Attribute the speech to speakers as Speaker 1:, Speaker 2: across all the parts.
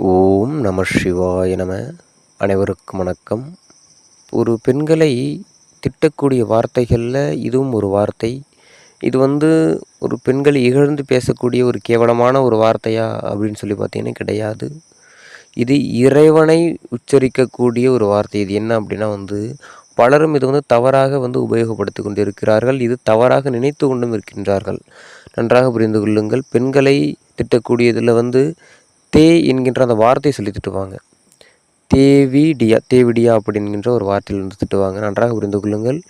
Speaker 1: ஓம் நம சிவாய நம. அனைவருக்கும் வணக்கம். ஒரு பெண்களை திட்டக்கூடிய வார்த்தைகளில் இதுவும் ஒரு வார்த்தை. இது வந்து ஒரு பெண்களை இகழ்ந்து பேசக்கூடிய ஒரு கேவலமான ஒரு வார்த்தையா அப்படின்னு சொல்லி பார்த்தீங்கன்னா கிடையாது. இது இறைவனை உச்சரிக்கக்கூடிய ஒரு வார்த்தை. இது என்ன அப்படின்னா வந்து பலரும் இது வந்து தவறாக வந்து உபயோகப்படுத்தி கொண்டு இருக்கிறார்கள் இது தவறாக நினைத்து கொண்டும் இருக்கின்றார்கள். நன்றாக புரிந்து கொள்ளுங்கள். பெண்களை திட்டக்கூடியதில் வந்து தே என்கின்ற அந்த வார்த்தையை சொல்லி திட்டுவாங்க. தேவிடியா தேவிடியா அப்படின்கின்ற ஒரு வார்த்தையிலிருந்து திட்டுவாங்க. நன்றாக புரிந்து கொள்ளுங்கள்.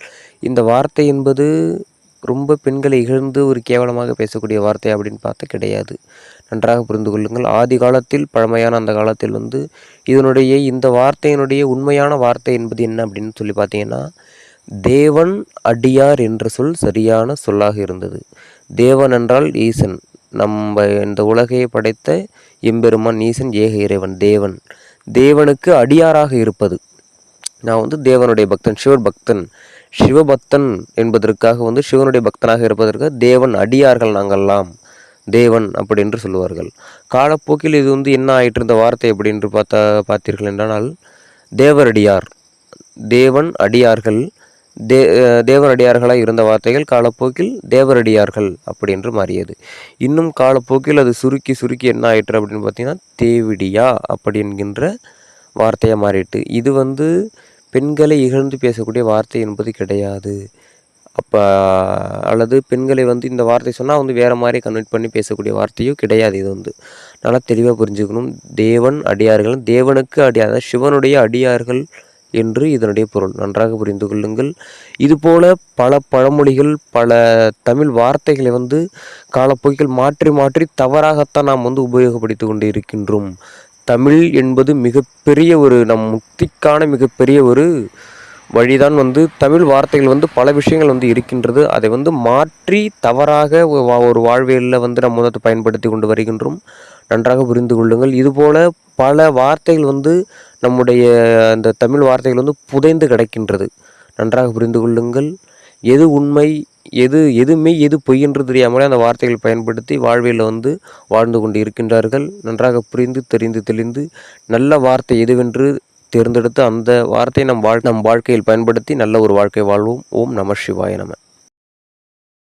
Speaker 1: இந்த வார்த்தை என்பது ரொம்ப பெண்களை இகழ்ந்து ஒரு கேவலமாக பேசக்கூடிய வார்த்தை அப்படின்னு பார்த்தா கிடையாது. நன்றாக புரிந்து கொள்ளுங்கள். ஆதி காலத்தில் பழமையான அந்த காலத்தில் வந்து இதனுடைய இந்த வார்த்தையினுடைய உண்மையான வார்த்தை என்பது என்ன அப்படின்னு சொல்லி பார்த்தீங்கன்னா தேவன் அடியார் என்ற சொல் சரியான சொல்லாக இருந்தது. தேவன் என்றால் ஈசன். நம்ம இந்த உலகையை படைத்த எம்பெருமான் ஈசன் ஏக இறைவன் தேவன். தேவனுக்கு அடியாராக இருப்பது. நான் வந்து தேவனுடைய பக்தன் சிவர் பக்தன் சிவபக்தன் என்பதற்காக வந்து சிவனுடைய பக்தனாக இருப்பதற்கு தேவன் அடியார்கள் நாங்கள்லாம். தேவன் அப்படி என்று சொல்லுவார்கள் காலப்போக்கில் இது வந்து என்ன ஆயிட்டு இருந்த வார்த்தை அப்படி என்று பார்த்தா பார்த்தீர்கள் என்றால் தேவரடியார். தேவன் அடியார்கள். தே தேவரடியார்களாக இருந்த வார்த்தைகள் காலப்போக்கில் தேவரடியார்கள் அப்படி என்று மாறியது. இன்னும் காலப்போக்கில் அது சுருக்கி சுருக்கி என்ன ஆயிற்று அப்படின்னு பார்த்தீங்கன்னா தேவிடியா அப்படின்கின்ற வார்த்தையாக மாறிட்டு இது வந்து பெண்களை இகழ்ந்து பேசக்கூடிய வார்த்தை என்பது கிடையாது. அப்போ அல்லது பெண்களை வந்து இந்த வார்த்தை சொன்னால் வந்து வேறு மாதிரி கன்வெர்ட் பண்ணி பேசக்கூடிய வார்த்தையும் கிடையாது இது வந்து. நல்லா தெளிவாக புரிஞ்சுக்கணும். தேவன் அடியார்கள் தேவனுக்கு அடியார் சிவனுடைய அடியார்கள் என்று இதனுடைய பொருள். நன்றாக புரிந்து கொள்ளுங்கள். இதுபோல பல பழமொழிகள் பல தமிழ் வார்த்தைகளை வந்து காலப்போக்கில் மாற்றி மாற்றி தவறாகத்தான் நாம் வந்து உபயோகப்படுத்தி கொண்டு இருக்கின்றோம். தமிழ் என்பது மிகப்பெரிய ஒரு நம் முக்திக்கான மிகப்பெரிய ஒரு வழிதான் வந்து தமிழ் வார்த்தைகள் வந்து பல விஷயங்கள் வந்து இருக்கின்றது. அதை வந்து மாற்றி தவறாக ஒரு வாழ்வியலில் வந்து நம்ம வந்து பயன்படுத்தி கொண்டு வருகின்றோம். நன்றாக புரிந்து கொள்ளுங்கள். இதுபோல பல வார்த்தைகள் வந்து நம்முடைய அந்த தமிழ் வார்த்தைகள் வந்து புதைந்து கிடக்கின்றது. நன்றாக புரிந்து கொள்ளுங்கள். எது உண்மை எது எதுவுமே எது பொய் என்று தெரியாமலே அந்த வார்த்தைகள் பயன்படுத்தி வாழ்வியலில் வந்து வாழ்ந்து கொண்டு இருக்கின்றார்கள். நன்றாக புரிந்து தெரிந்து தெளிந்து நல்ல வார்த்தை எதுவென்று தேர்ந்தெடுத்து அந்த வார்த்தையை நம் வாழ் நம் வாழ்க்கையில் பயன்படுத்தி நல்ல ஒரு வாழ்க்கை வாழ்வோம். ஓம் நம சிவாய நம.